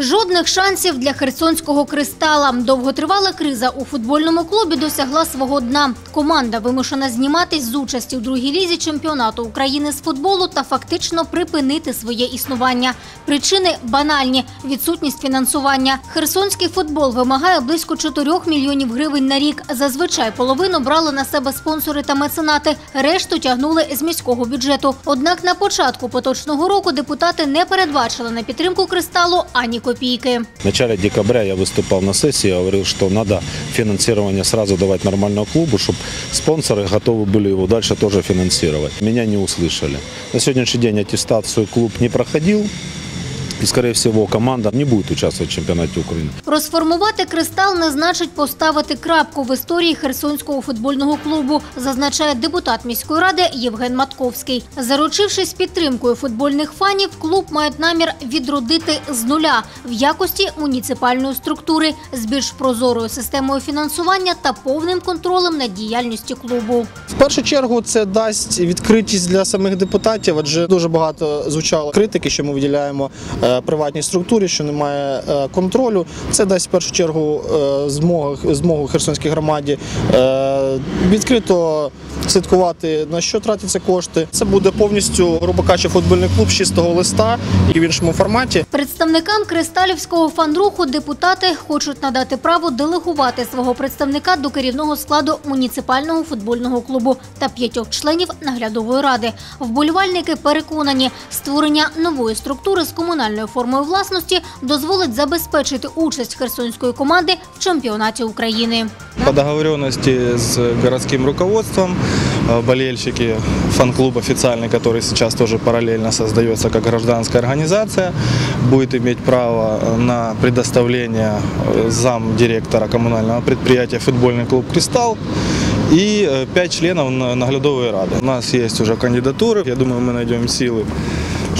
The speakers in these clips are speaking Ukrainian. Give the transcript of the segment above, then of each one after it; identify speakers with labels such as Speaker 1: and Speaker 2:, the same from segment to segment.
Speaker 1: Жодних шансів для херсонського кристала. Довготривала криза у футбольному клубі досягла свого дна. Команда вимушена зніматись з участі у другій лізі чемпіонату України з футболу та фактично припинити своє існування. Причини банальні: відсутність фінансування. Херсонський футбол вимагає близько 4 мільйонів гривень на рік. Зазвичай половину брали на себе спонсори та меценати, решту тягнули з міського бюджету. Однак на початку поточного року депутати не передбачили на підтримку кристалу ані копійки.
Speaker 2: В начале декабря я выступал на сессии, говорил, что надо финансирование сразу давать нормальному клубу, чтобы спонсоры готовы были его дальше тоже финансировать. Меня не услышали. На сегодняшний день аттестацию клуб не проходил, и, скорее всего, команда не будет участвовать в чемпионате Украины.
Speaker 1: Розформувати кристал не значить поставити крапку в історії Херсонського футбольного клубу, зазначає депутат міської ради Євген Матковський. Заручившись підтримкою футбольних фанів, клуб має намір відродити з нуля в якості муніципальної структури з більш прозорою системою фінансування та повним контролем над діяльністю клубу.
Speaker 3: В першу чергу це дасть відкритість для самих депутатів, адже дуже багато звучало критики, що ми виділяємо е, приватній структурі, що немає е, контролю. Це дасть в першу чергу е, змогу, змогу Херсонській громаді е, відкрито слідкувати на що тратяться кошти. Це буде повністю грубо кажучи, футбольний клуб з листа і в іншому форматі.
Speaker 1: Представникам кристалівського фанруху депутати хочуть надати право делегувати свого представника до керівного складу муніципального футбольного клубу та п'ятьох членів наглядової ради. Вболівальники переконані, створення нової структури з комунальною формою власності дозволить забезпечити участь херсонської команди в чемпіонаті України.
Speaker 4: По договоренности с городским руководством э, болельщики, фан-клуб официальный, который сейчас тоже параллельно создается как гражданская организация, будет иметь право на предоставление э, зам директора коммунального предприятия футбольный клуб «Кристалл» и э, пять членов на- наглядовой рады. У нас есть уже кандидатуры, я думаю, мы найдем силы,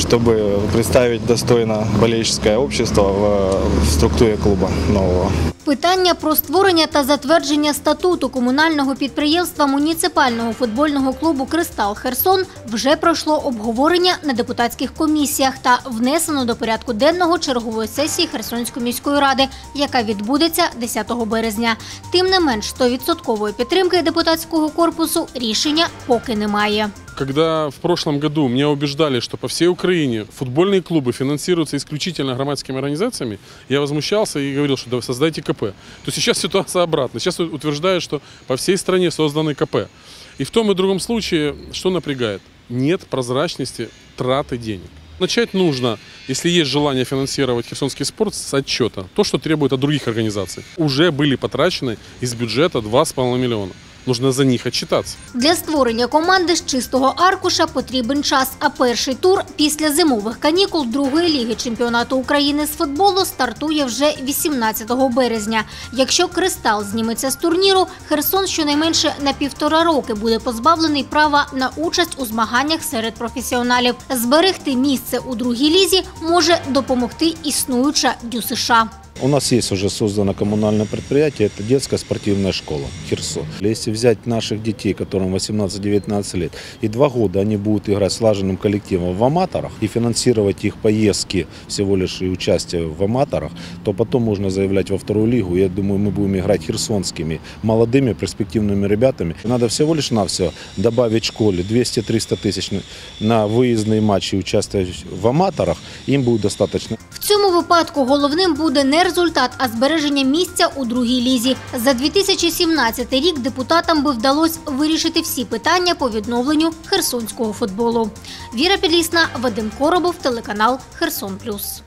Speaker 4: чтобы представить достойно болельческое общество в, в структуре клуба нового.
Speaker 1: Питання про створення та затвердження статуту комунального підприємства муніципального футбольного клубу Кристал Херсон вже пройшло обговорення на депутатських комісіях та внесено до порядку денного чергової сесії Херсонської міської ради, яка відбудеться 10 березня. Тим не менш, 100% підтримки депутатського корпусу рішення поки немає.
Speaker 5: Когда в прошлом году меня убеждали, что по всей Украине футбольные клубы финансируются исключительно громадскими организациями, я возмущался и говорил, что да, создайте КП. То сейчас ситуация обратная. Сейчас утверждают, что по всей стране созданы КП. И в том и другом случае что напрягает? Нет прозрачности траты денег. Начать нужно, если есть желание финансировать херсонский спорт, с отчета. То, что требует от других организаций. Уже были потрачены из бюджета 2,5 миллиона. Нужно за них отчитаться.
Speaker 1: Для створення команди з чистого аркуша потрібен час. А перший тур після зимових канікул другої ліги чемпіонату України з футболу стартує вже 18 березня. Якщо кристал зніметься з турніру, Херсон щонайменше на півтора роки буде позбавлений права на участь у змаганнях серед професіоналів. Зберегти місце у другій лізі може допомогти існуюча ДЮСШ.
Speaker 2: У нас есть уже создано коммунальное предприятие, это детская спортивная школа Херсон. Если взять наших детей, которым 18-19 лет, и два года они будут играть слаженным коллективом в аматорах и финансировать их поездки всего лишь и участие в аматорах, то потом можно заявлять во вторую лигу. Я думаю, мы будем играть херсонскими, молодыми, перспективными ребятами. Надо всего лишь навсего добавить школе 200-300 тысяч на- на выездные матчи, участвовать в аматорах, им будет достаточно.
Speaker 1: В цьому випадку головним буде не результат, а збереження місця у другій лізі. За 2017 рік депутатам би вдалося вирішити всі питання по відновленню херсонського футболу. Віра Підлісна, Вадим Коробов, телеканал Херсон Плюс.